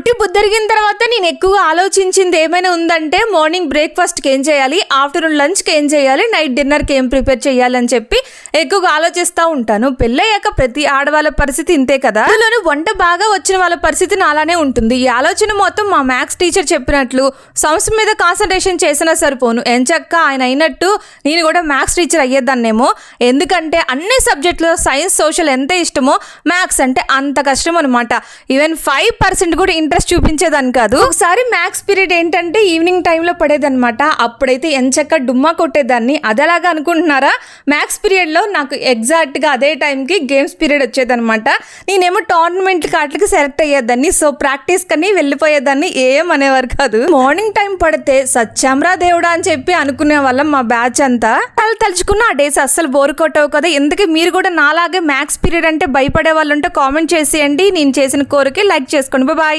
పుట్టి బుద్ధరిగిన తర్వాత నేను ఎక్కువగా ఆలోచించింది ఏమైనా ఉందంటే మార్నింగ్ బ్రేక్ఫాస్ట్కి ఏం చేయాలి? ఆఫ్టర్నూన్ లంచ్కి ఏం చేయాలి? నైట్ డిన్నర్కి ఏం ప్రిపేర్ చేయాలని చెప్పి ఎక్కువగా ఆలోచిస్తూ ఉంటాను. పెళ్ళయ్యాక ప్రతి ఆడవాళ్ళ పరిస్థితి ఇంతే కదా? అందులోని వంట బాగా వచ్చిన వాళ్ళ పరిస్థితి నాలానే ఉంటుంది. ఈ ఆలోచన మొత్తం మా మ్యాథ్స్ టీచర్ చెప్పినట్లు సంస్థ మీద కాన్సన్ట్రేషన్ చేసినా సరిపోను. ఎంచక్క ఆయన అయినట్టు నేను కూడా మ్యాథ్స్ టీచర్ అయ్యేదాన్నేమో. ఎందుకంటే అన్ని సబ్జెక్టులో సైన్స్ సోషల్ ఎంత ఇష్టమో మ్యాథ్స్ అంటే అంత కష్టం అనమాట ఈవెన్ ఫైవ్ పర్సెంట్ కూడా ఇంట్రెస్ట్ చూపించేదాన్ని కాదు. ఒకసారి మ్యాథ్స్ పీరియడ్ ఏంటంటే ఈవినింగ్ టైంలో పడేదనమాట అప్పుడైతే ఎంచక్క డుమ్మా కొట్టేదాన్ని. అదేలాగా అనుకుంటున్నారా? మ్యాథ్స్ పీరియడ్లో నాకు ఎగ్జాక్ట్గా అదే టైంకి గేమ్స్ పీరియడ్ వచ్చేదనమాట నేనేమో టోర్నమెంట్ కాట్లకి సెలెక్ట్ అయ్యేదాన్ని. సో ప్రాక్టీస్ కని వెళ్ళిపోయేదాన్ని. ఏం అనేవారు కాదు. మార్నింగ్ టైం పడితే సత్యామ్రా దేవుడా అని చెప్పి అనుకునే వాళ్ళం మా బ్యాచ్ అంతా. తల తలుచుకున్న ఆ డేస్ అస్సలు బోర్ కొట్టవు కదా. ఎందుకే? మీరు కూడా నాలాగే మ్యాథ్స్ పీరియడ్ అంటే భయపడే వాళ్ళు ఉంటే కామెంట్ చేసేయండి. నేను చేసిన కోరిక లైక్ చేసుకోండి. బాయ్